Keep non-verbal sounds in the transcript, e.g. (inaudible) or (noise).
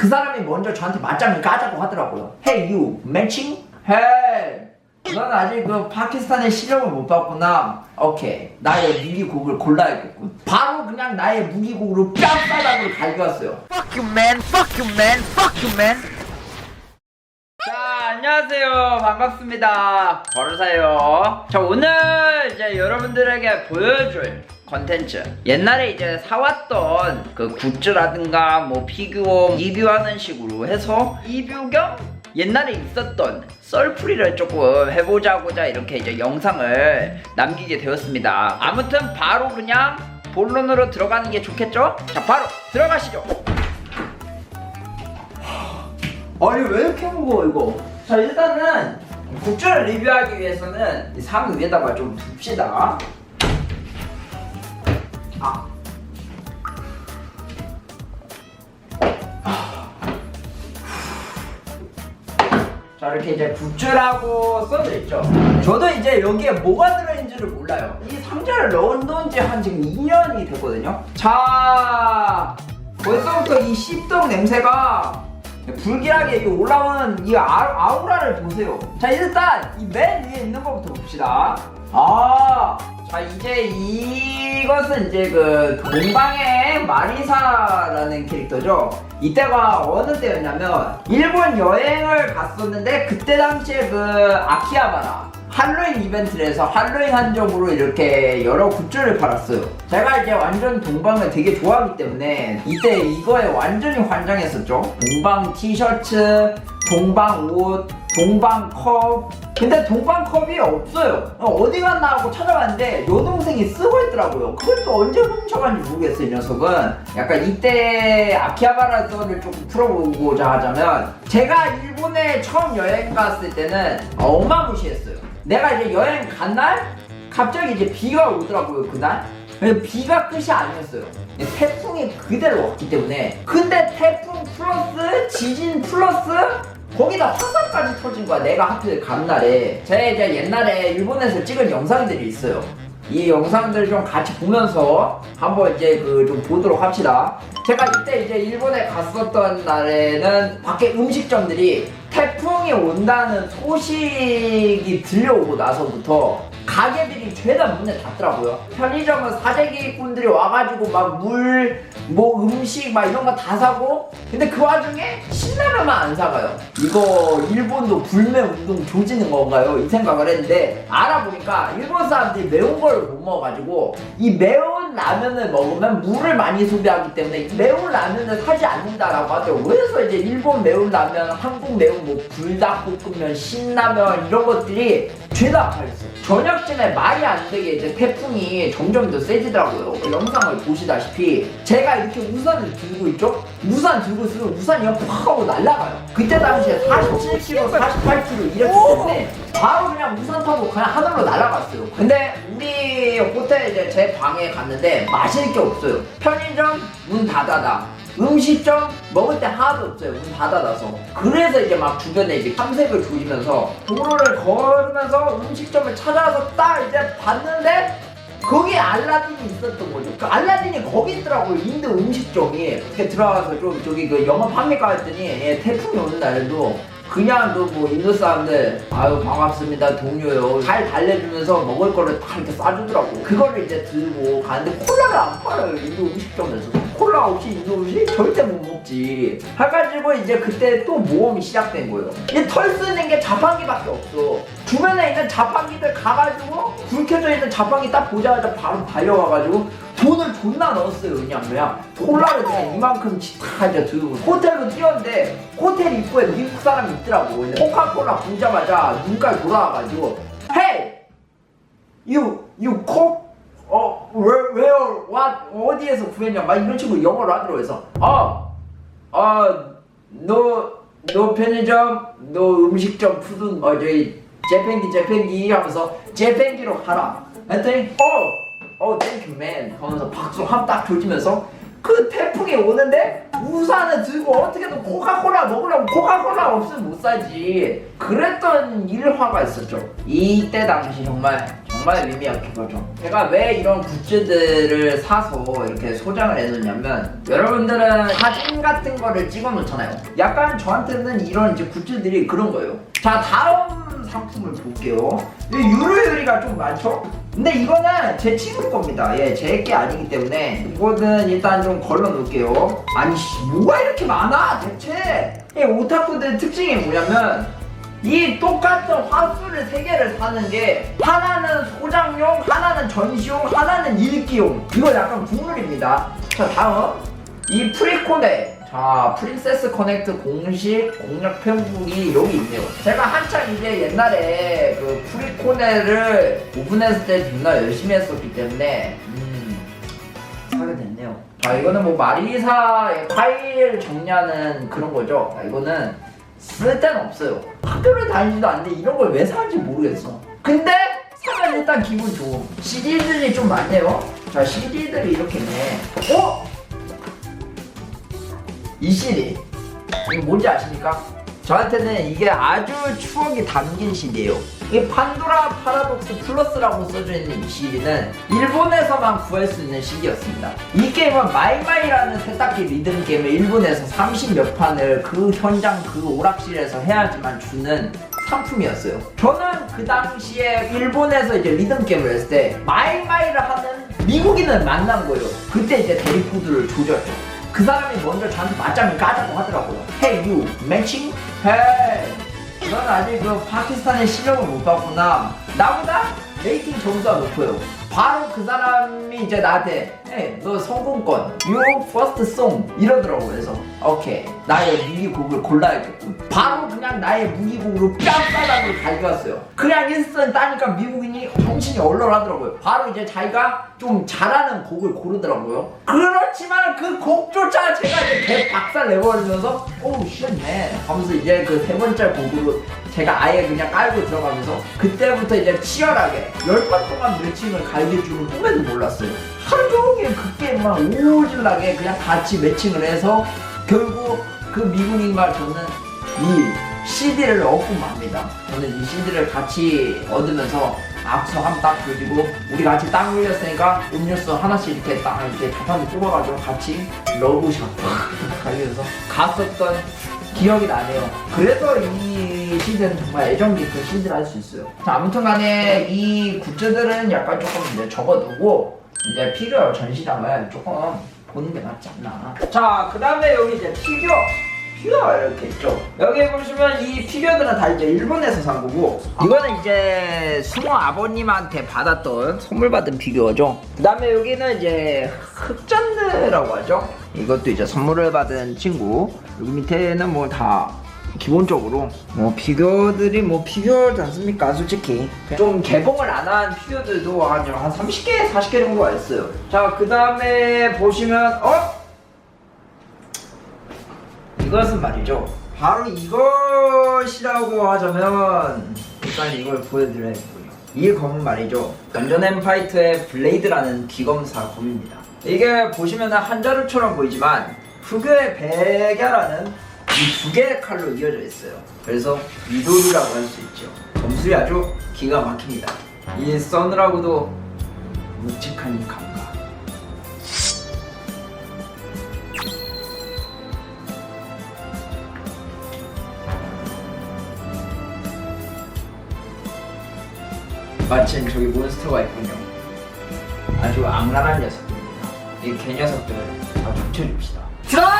그 사람이 먼저 저한테 맞짱을 까자고 하더라고요. Hey you, matching? Hey, 넌 아직 그 파키스탄의 실력을 못 봤구나. 오케이, 나의 무기곡을 골라야겠군. 바로 그냥 나의 무기곡으로 뺨바닥으로 갈겼어요. Fuck you man, fuck you man, fuck you man. 자, 안녕하세요. 반갑습니다. 버르사요. 자, 오늘 이제 여러분들에게 보여줄 컨텐츠. 옛날에 이제 사왔던 그 굿즈라든가 뭐 피규어 리뷰하는 식으로 해서 리뷰 겸 옛날에 있었던 썰풀이를 조금 해보자고자 이렇게 이제 영상을 남기게 되었습니다. 아무튼 바로 그냥 본론으로 들어가는 게 좋겠죠? 자, 바로 들어가시죠. 아니 왜 이렇게 무거워 이거 자 일단은 굿즈를 리뷰하기 위해서는 이 상을 위에다가 좀 둡시다 아. 자 이렇게 이제 굿즈라고 써져 있죠 저도 이제 여기에 뭐가 들어있는지를 몰라요 이 상자를 넣은 지 한 지금 2년이 됐거든요 자 벌써부터 이 씹덕 냄새가 불길하게 올라오는 이 아, 아우라를 보세요. 자 일단 이 맨 위에 있는 것부터 봅시다. 아, 자 이제 이것은 이제 그 동방의 마리사라는 캐릭터죠. 이때가 어느 때였냐면 일본 여행을 갔었는데 그때 당시에 그 아키하바라 할로윈 이벤트를 해서 할로윈 한정으로 이렇게 여러 굿즈를 팔았어요. 제가 이제 완전 동방을 되게 좋아하기 때문에 이때 이거에 완전히 환장했었죠. 동방 티셔츠, 동방 옷, 동방 컵. 근데 동방 컵이 없어요. 어, 어디 갔나 하고 찾아봤는데 여동생이 쓰고 있더라고요. 그걸 또 언제 훔쳐간지 모르겠어요, 이 녀석은. 약간 이때 아키하바라 썰을 조금 풀어보고자 하자면 제가 일본에 처음 여행 갔을 때는 어마무시했어요. 내가 이제 여행 간 날 갑자기 이제 비가 오더라고요 그날. 비가 끝이 아니었어요. 태풍이 그대로 왔기 때문에. 근데 태풍 플러스 지진 플러스 거기다 화산까지 터진 거야 내가 하필 간 날에. 제가 이제 옛날에 일본에서 찍은 영상들이 있어요. 이 영상들 좀 같이 보면서 한번 이제 그 좀 보도록 합시다. 제가 이때 이제 일본에 갔었던 날에는 밖에 음식점들이 태풍이 온다는 소식이 들려오고 나서부터 가게들이 죄다 문을 닫더라고요. 편의점은 사재기꾼들이 와가지고 막 물, 뭐 음식 막 이런 거 다 사고 근데 그 와중에 신라면만 안 사가요. 이거 일본도 불매 운동 조지는 건가요? 이 생각을 했는데 알아보니까 일본 사람들이 매운 걸 못 먹어가지고 이 매운 라면을 먹으면 물을 많이 소비하기 때문에 이 매운 라면을 사지 않는다라고 하죠. 그래서 이제 일본 매운 라면, 한국 매운 뭐 불닭볶음면, 신라면 이런 것들이 죄다 팔렸어요. 저녁쯤에 말이 안 되게 이제 태풍이 점점 더 세지더라고요. 그 영상을 보시다시피 제가 이렇게 우산을 들고 있죠? 우산 들고 있으면 우산이 팍 하고 날아가요. 그때 당시에 47km, 48km 이랬기 때문에 바로 그냥 우산 타고 그냥 하늘로 날아갔어요. 근데 우리 호텔 이제 제 방에 갔는데 마실 게 없어요. 편의점 문 닫아다. 음식점 먹을 때 하나도 없어요. 문 닫아놔서. 그래서 이제 막 주변에 이제 탐색을 조지면서 도로를 걸으면서 음식점을 찾아서 딱 이제 봤는데 거기 알라딘이 있었던 거죠. 그 알라딘이 거기 있더라고요. 인도 음식점이. 이렇게 들어가서 좀 저기 그 영업합니까 했더니 예, 태풍이 오는 날에도 그냥 그뭐 인도 사람들 아유 반갑습니다 동료요 잘 달래주면서 먹을 거를 다 이렇게 싸주더라고 그거를 이제 들고 가는데 콜라를 안 팔아요 인도 음식점에서 콜라 없이 음식 절대 못 먹지 해가지고 이제 그때 또 모험이 시작된 거예요 이털 쓰는 게 자판기밖에 없어 주변에 있는 자판기들 가가지고 불 켜져 있는 자판기 딱 보자마자 바로 달려와가지고 돈을 존나 넣었어요 그냥 그냥 콜라를 그냥 이만큼 다 이제 들고 호텔로 뛰었는데 호텔 입구에 미국 사람이 있더라고 코카콜라 보자마자 눈깔 돌아와가지고 Hey! You, you coke? 어, where, where, what, 어디에서 구했냐? 막 이런 식으로 영어로 하더라고 그래서. 어, 어, 너, 너 편의점, 너 음식점 푸든 어 저기 재팬기 재팬기 하면서 재팬기로 가라. 했더니 어, 어 땡큐 맨 하면서 박수 한딱 조지면서 그 태풍이 오는데 우산을 들고 어떻게든 코카콜라 먹으려면 코카콜라 없으면 못 사지. 그랬던 일화가 있었죠. 이때 당시 정말 정말 의미였던 거죠. 제가 왜 이런 굿즈들을 사서 이렇게 소장을 해놓냐면 여러분들은 사진 같은 거를 찍어 놓잖아요. 약간 저한테는 이런 이제 굿즈들이 그런 거예요. 자 다음 상품을 볼게요. 이 유로유리가 좀 많죠? 근데 이거는 제 친구 겁니다. 예, 제 게 아니기 때문에 이거는 일단 좀 걸러 놓을게요. 아니, 씨, 뭐가 이렇게 많아, 대체? 이 오타쿠들 특징이 뭐냐면 이 똑같은 화수를 세 개를 사는 게 하나는 소장용, 하나는 전시용, 하나는 읽기용. 이거 약간 국룰입니다. 자, 다음 이 프리코네. 자, 프린세스 커넥트 공식 공략 편북이 여기 있네요. 제가 한창 이제 옛날에 그 프리코네를 오픈했을 때 존나 열심히 했었기 때문에 음, 사게 됐네요. 자, 이거는 뭐 마리사의 파일 정리하는 그런 거죠. 자, 이거는 쓸 데는 없어요. 학교를 다니지도 않는데 이런 걸 왜 사는지 모르겠어. 근데 사면 일단 기분 좋음. CD들이 좀 많네요. 자, CD들이 이렇게 있네. 어? 이 CD 이거 뭔지 아십니까? 저한테는 이게 아주 추억이 담긴 CD예요. 이 판도라 파라독스 플러스라고 써져 있는 이 CD는 일본에서만 구할 수 있는 CD였습니다. 이 게임은 마이마이라는 세탁기 리듬 게임을 일본에서 30 몇 판을 그 현장 그 오락실에서 해야지만 주는 상품이었어요. 저는 그 당시에 일본에서 이제 리듬 게임을 했을 때 마이마이를 하는 미국인을 만난 거예요. 그때 이제 대리코드를 조졌죠. 그 사람이 먼저 저한테 맞짱을 까자고 하더라고요. Hey you, matching? Hey, 넌 아직 그 파키스탄의 실력을 못 봤구나. 나보다 레이팅 점수가 높아요. 바로 그 사람이 이제 나한테 Hey, 너 성공권, you first song 이러더라고 그래서 오케이 나의 무기곡을 골라야겠군. 바로 그냥 나의 무기곡으로 뺨바닥을 가져갔어요. 그냥 인스턴 따니까 미국인이 정신이 얼얼하더라고요. 바로 이제 자기가 좀 잘하는 곡을 고르더라고요. 그렇지만 그 곡조차 제가 이제 개 박살 내버리면서 오우 쉣네 하면서 이제 그 세 번째 곡으로 제가 아예 그냥 깔고 들어가면서 그때부터 이제 치열하게 열번 동안 매칭을 갈길 줄은 꿈에도 몰랐어요. 하루 종일 그 게임만 오질나게 그냥 같이 매칭을 해서 결국 그 미국인과 저는 이 CD를 얻고 맙니다. 저는 이 CD를 같이 얻으면서 악수 한번 딱 그리고 우리 같이 딱 흘렸으니까 음료수 하나씩 이렇게 딱 이렇게 자판기 뽑아가지고 같이 러브샷 (laughs) 가면서 갔었던 기억이 나네요. 그래서 이 시즌 정말 애정 깊은 시즌을 할수 있어요. 자, 아무튼 간에 이 굿즈들은 약간 조금 이제 접어두고 이제 피규어 전시장을 조금 보는 게 낫지 않나. 자, 그 다음에 여기 이제 피규어. 피규어가 이렇게 있죠. 여기 보시면 이 피규어들은 다 이제 일본에서 산 거고 이거는 이제 승우 아버님한테 받았던 선물 받은 피규어죠. 그 다음에 여기는 이제 흑잔드라고 하죠. 이것도 이제 선물을 받은 친구. 여기 밑에는 뭐 다 기본적으로 뭐 피규어들이 뭐 피규어지 않습니까 솔직히 좀 개봉을 안 한 피규어들도 한, 한 30개 40개 정도 가 있어요 자 그 다음에 보시면 어? 이것은 말이죠. 바로 이것이라고 하자면 일단 이걸 보여드려야겠군요. 이 검은 말이죠. 던전 앤 파이트의 블레이드라는 기검사 검입니다. 이게 보시면 한자루처럼 보이지만 흑요의 백야라는 이 두 개의 칼로 이어져 있어요. 그래서 미도리라고 할 수 있죠. 검술이 아주 기가 막힙니다. 이 써느라고도 묵직한 이감 마침 저기 몬스터가 있군요. 아주 악랄한 녀석들입니다. 이 개녀석들을 다 쫓아줍시다. 들어가!